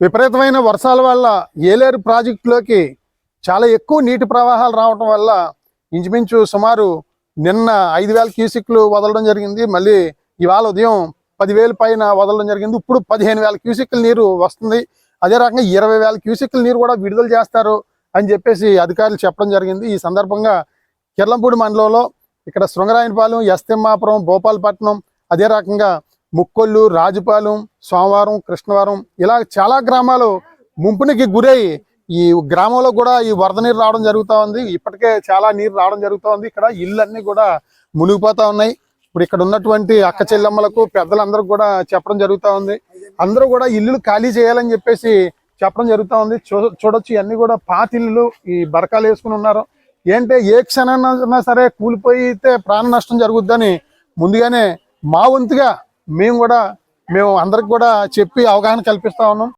విపరీతమైన వర్షాల వల్ల ఏలేరు ప్రాజెక్టులోకి చాలా ఎక్కువ నీటి ప్రవాహాలు రావటం వల్ల ఇంచుమించు సుమారు నిన్న ఐదు వేల క్యూసిక్లు వదలడం జరిగింది. మళ్ళీ ఇవాళ ఉదయం పదివేల పైన వదలడం జరిగింది. ఇప్పుడు పదిహేను వేల క్యూసిక్ల నీరు వస్తుంది. అదే రకంగా ఇరవై వేల క్యూసిక్ల నీరు కూడా విడుదల చేస్తారు అని చెప్పేసి అధికారులు చెప్పడం జరిగింది. ఈ సందర్భంగా కిర్లంపూడి మండలంలో ఇక్కడ శృంగరాయనపాలెం ఎస్తిమ్మాపురం భోపాలపట్నం అదే రకంగా ముక్కొల్లు రాజుపాలెం సోమవారం కృష్ణవారం ఇలా చాలా గ్రామాలు ముంపునికి గురై ఈ గ్రామంలో కూడా ఈ వరద నీరు రావడం జరుగుతూ ఉంది. ఇప్పటికే చాలా నీరు రావడం జరుగుతూ ఉంది. ఇక్కడ ఇళ్ళన్నీ కూడా మునిగిపోతా ఉన్నాయి. ఇప్పుడు ఇక్కడ ఉన్నటువంటి అక్క చెల్లెమ్మలకు పెద్దలందరూ కూడా చెప్పడం జరుగుతూ ఉంది. అందరూ కూడా ఇల్లులు ఖాళీ చేయాలని చెప్పేసి చెప్పడం జరుగుతూ ఉంది. చూ చూడొచ్చు ఇవన్నీ కూడా పాత ఇల్లులు ఈ బరకాలు వేసుకుని ఉన్నారు. ఏంటంటే ఏ క్షణాన్నా సరే కూలిపోయితే ప్రాణ నష్టం జరుగుద్దని ముందుగానే మా వంతుగా మేము కూడా మేము అందరికి కూడా చెప్పి అవగాహన కల్పిస్తా ఉన్నాం.